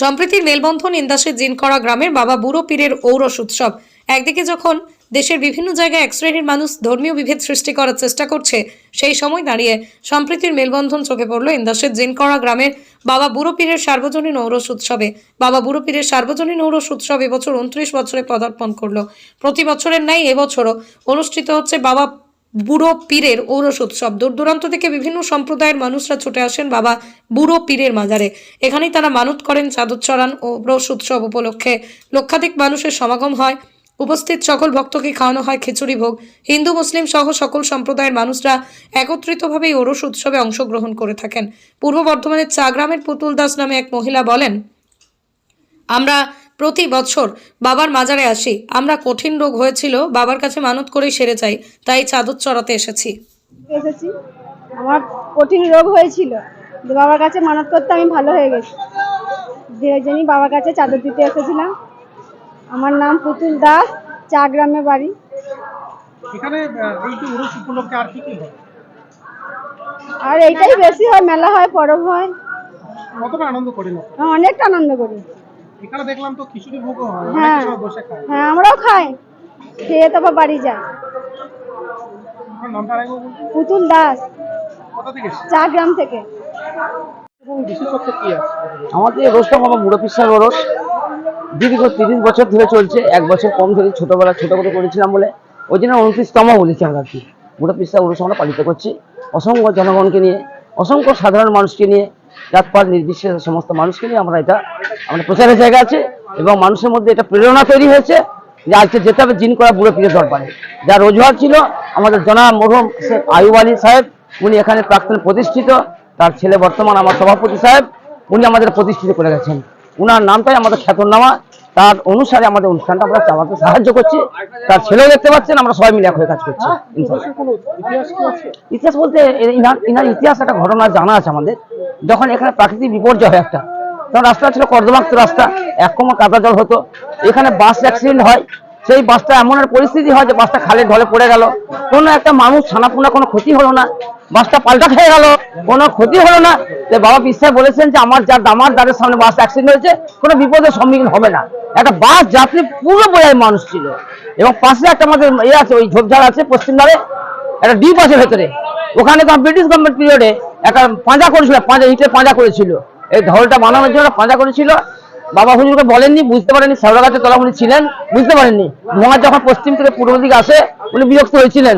সম্প্রীতির মেলবন্ধন ইন্দাসের জিনকড়া গ্রামের বাবা বুড়ো পীরের ঔরস উৎসব। একদিকে যখন দেশের বিভিন্ন জায়গায় এক শ্রেণির মানুষ ধর্মীয় বিভেদ সৃষ্টি করার চেষ্টা করছে, সেই সময় দাঁড়িয়ে সম্প্রীতির মেলবন্ধন চোখে পড়ল ইন্দাসের জিনকড়া গ্রামের বাবা বুড়ো পীরের সার্বজনীন ঔরস উৎসবে। বাবা বুড়ো পীরের সার্বজনীন ঔরস উৎসব এবছর উনত্রিশ বছরে পদার্পণ করল। প্রতি বছরের ন্যায় এবছরও অনুষ্ঠিত হচ্ছে বাবা বুড়ো পীরের ঔরস উৎসব দূর দূরান্ত থেকে বিভিন্ন সম্প্রদায়ের মানুষরা ছুটে আসেন বাবা বুড়ো পীরের মাজারে। এখানেই তারা মানত করেন চাদর চড়ান ও রস উৎসব উপলক্ষে। লক্ষাধিক মানুষের সমাগম হয়। উপস্থিত সকল ভক্তকে খাওয়ানো হয় খিচুড়ি ভোগ। হিন্দু, মুসলিম সহ সকল সম্প্রদায়ের মানুষরা একত্রিতভাবে ওরস উৎসবে অংশগ্রহণ করে থাকেন। পূর্ব বর্ধমানের চা গ্রামের পুতুল দাস নামে এক মহিলা বলেন, আমরা প্রতি বছর বাবার মাজারে আসি। আমরা কঠিন রোগ হয়েছিল বাবার কাছে মানত করেই সেরে যাই তাই চাদর চড়াতে এসেছি। এসেছি। আমার কঠিন রোগ হয়েছিল। বাবার কাছে মানত করতে আমি ভালো হয়ে গেছি। যে ওই জন্যই বাবার কাছে চাদর দিতে এসেছিলাম আমার নাম পুতুল দাস চা গ্রামে বাড়ি। এখানে এই যে উরুষ উপলক্ষে আর কি কি হয়? আর এইটাই বেশি হয় মেলা হয় পরব হয়। কতটা আনন্দ করেন অনেকটা আনন্দ করি। এখানে দেখলাম তো খিচুড়ি ভোগও হয় হ্যাঁ। বসে খায়। হ্যাঁ আমরাও খাই। খেয়ে তারপর বাড়ি যাই। নামটা পুতুল দাস। কোথা থেকে চা গ্রাম থেকে। বিশেষত্ব কি আছে? আমাদের এই রোজটা বাবা মুড়ো পিসার রোজ দীর্ঘ তিরিশ বছর ধরে চলছে। এক বছর কম ধরে ছোটবেলা ছোট করে করেছিলাম বলে। ওই জন্য উনত্রিশতম বলেছি আমরা আর কি। মুড়ো পিসা উরস আমরা পালিত করছি। অসংখ্য জনগণকে নিয়ে অসংখ্য সাধারণ মানুষকে নিয়ে জাতপাত নির্বিশেষে সমস্ত মানুষকে নিয়ে আমরা এটা আমাদের প্রচারের জায়গা আছে এবং মানুষের মধ্যে এটা প্রেরণা তৈরি হয়েছে যে আজকে যেতে হবে জিন করা বুড়ো পীরের দরবারে। যা রোজগার ছিল, আমাদের জনা মরহম শেখ আয়ুব আলী সাহেব, উনি এখানে প্রাক্তন প্রতিষ্ঠিত, তার ছেলে বর্তমান আমার সভাপতি সাহেব, উনি আমাদের প্রতিষ্ঠিত করে গেছেন। উনার নামটাই আমাদের খ্যাতনামা। তার অনুসারে আমাদের অনুষ্ঠানটা আমরা চালাতে সাহায্য করছি। তার ছেলেও দেখতে পাচ্ছেন আমরা সবাই মিলে এক হয়ে কাজ করছি ইতিহাস বলতে ইনার ইতিহাস একটা ঘটনা জানা আছে আমাদের। যখন এখানে প্রাকৃতিক বিপর্যয় হয় একটা তখন রাস্তা ছিল কর্দমাক্ত রাস্তা এক কমা কাদা জল হতো। এখানে বাস অ্যাক্সিডেন্ট হয় সেই বাসটা এমন একটা পরিস্থিতি হয় যে বাসটা খালে ঢলে পড়ে গেল। কোনো একটা মানুষ ছানাপোনা কোনো ক্ষতি হলো না। বাসটা পাল্টা খেয়ে গেল কোনো ক্ষতি হলো না। বাবা বিশ্বাস বলেছেন যে আমার যার দামার দ্বারের সামনে বাস অ্যাক্সিডেন্ট হয়েছে, কোনো বিপদের সম্মুখীন হবে না। একটা বাস যাত্রী পুরো বোঝায় মানুষ ছিল। এবং পাশে একটা আমাদের এ আছে, ওই ঝোপঝাড় আছে পশ্চিমধারে একটা দ্বীপ আছে ভেতরে। ওখানে তো ব্রিটিশ গভর্নমেন্ট পিরিয়ডে একটা পাঁজা করেছিল, পাঁজা ইটে পাঁজা করেছিল। এই ঢলটা বানানোর জন্য পাঁজা করেছিল। বাবা হুজুরকে বলেননি, বুঝতে পারেননি শেওড়া গাছের তলা উনি ছিলেন, বুঝতে পারেননি। ভোঙা যখন পশ্চিম থেকে পূর্ব দিকে আসে, উনি বিরক্ত হয়েছিলেন।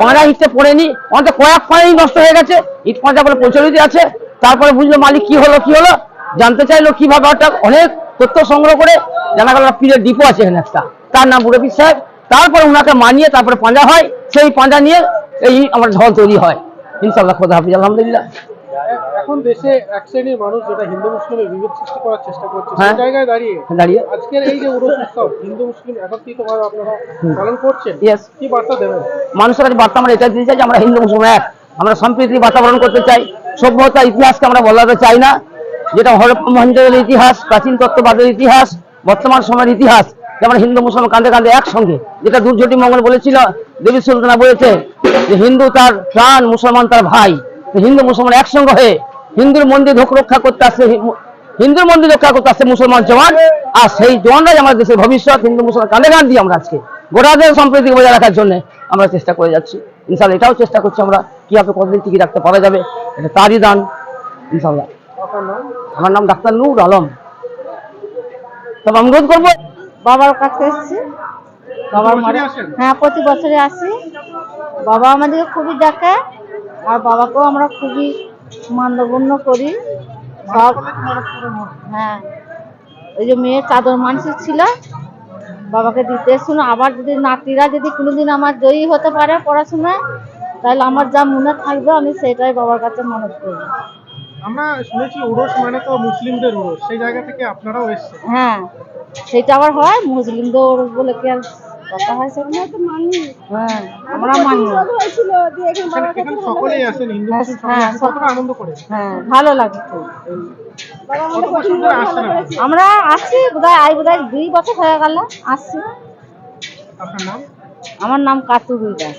পাঁজা ইটে পড়েনি, অন্তত কয়েক পাঁজাই নষ্ট হয়ে গেছে, ইট পাঁজা বলে প্রচলিত আছে। তারপরে বুঝলো মালিক কি হলো কি হলো? জানতে চাইলো কীভাবে ওটা অনেক তথ্য সংগ্রহ করে জানা গেল পীরের ডিপো আছে এখানে একটা। তার নাম বুড়ো পীর সাহেব। তারপরে ওনাকে মানিয়ে তারপরে পাঁজা হয়। সেই পাঁজা নিয়ে এই আমার ঢল তৈরি হয়। ইনশাল্লাহ খোদা হাফিজ আলহামদুলিল্লাহ। এখন দেশে এক শ্রেণির মানুষ যেটা হিন্দু মুসলিমের বিভেদ সৃষ্টি করার চেষ্টা করছে হ্যাঁ। সেই জায়গায় দাঁড়িয়ে দাঁড়িয়ে। আজকের এই যে উরুষ উৎসব হিন্দু মুসলিম একত্রিত আপনারা পালন করছেন Yes. কি বার্তা দেবেন? মানুষের কাছে বার্তা আমরা এটা দিতে চাই যে আমরা হিন্দু মুসলিম এক। আমরা সম্প্রীতি বাতাবরণ করতে চাই। সভ্যতা ইতিহাসকে আমরা বলাতে চাই না, যেটা হরপ্পা ইতিহাস, প্রাচীন তত্ত্ববাদের ইতিহাস, বর্তমান সময়ের ইতিহাস যে আমরা হিন্দু মুসলমান কাঁধে কাঁধে একসঙ্গে, যেটা দুর্জটি মঙ্গল বলেছিল, দেবী সুলতানা বলেছে যে হিন্দু তার প্রাণ, মুসলমান তার ভাই। হিন্দু মুসলমান একসঙ্গে হয়ে হিন্দুর মন্দির ধোক রক্ষা করতে আসছে হিন্দুর মন্দির রক্ষা করতে আসছে মুসলমান জওয়ান, আর সেই জওয়ানরাই আমাদের দেশের ভবিষ্যৎ, হিন্দু মুসলমান কাঁধে কাঁধ দিয়ে আমরা আজকে। গোটাদের সম্প্রীতি বজায় রাখার জন্য আমরা চেষ্টা করে যাচ্ছি। ইনশাল্লাহ এটাও চেষ্টা করছি আমরা, কীভাবে কতদিন টিকে রাখতে পারা যাবে। এটা তারই দান ইনশাল্লাহ আমার নাম ডাক্তার নূর আলম। তবে অনুরোধ করব। বাবার কাছে এসেছি। বাবার হ্যাঁ প্রতি বছরে আসি। বাবা আমাদেরকে খুবই দেখে আর বাবাকেও আমরা খুবই মান্যগণ্য করি। সব হ্যাঁ। ওই যে মেয়ে চাদর মানুষের ছিল বাবাকে দিতে শুনো আবার যদি নাতিরা যদি কোনোদিন আমার জয়ী হতে পারে পড়াশোনায় তাহলে আমার যা মনে থাকবে আমি সেটাই বাবার কাছে মনে করব। আমরা শুনেছি উরস মানে তো মুসলিমদের উরস সেই জায়গা থেকে আপনারাও এসেছেন। হ্যাঁ সেটা আবার হয় মুসলিমদের ওরস বলে কি আর কথা হয় সেগুলো তো মানি। হ্যাঁ আমরা মানি। এখানে এখানে সকলেই আসেন হিন্দু মুসলিম সকলেই হ্যাঁ, আসেন। কতটা আনন্দ করে হ্যাঁ ভালো লাগে? আমরা আসছি বোধহয় আই বোধহয় দুই বছর হয়ে গেল আসছি। আপনার নাম? আমার নাম কাতু দাস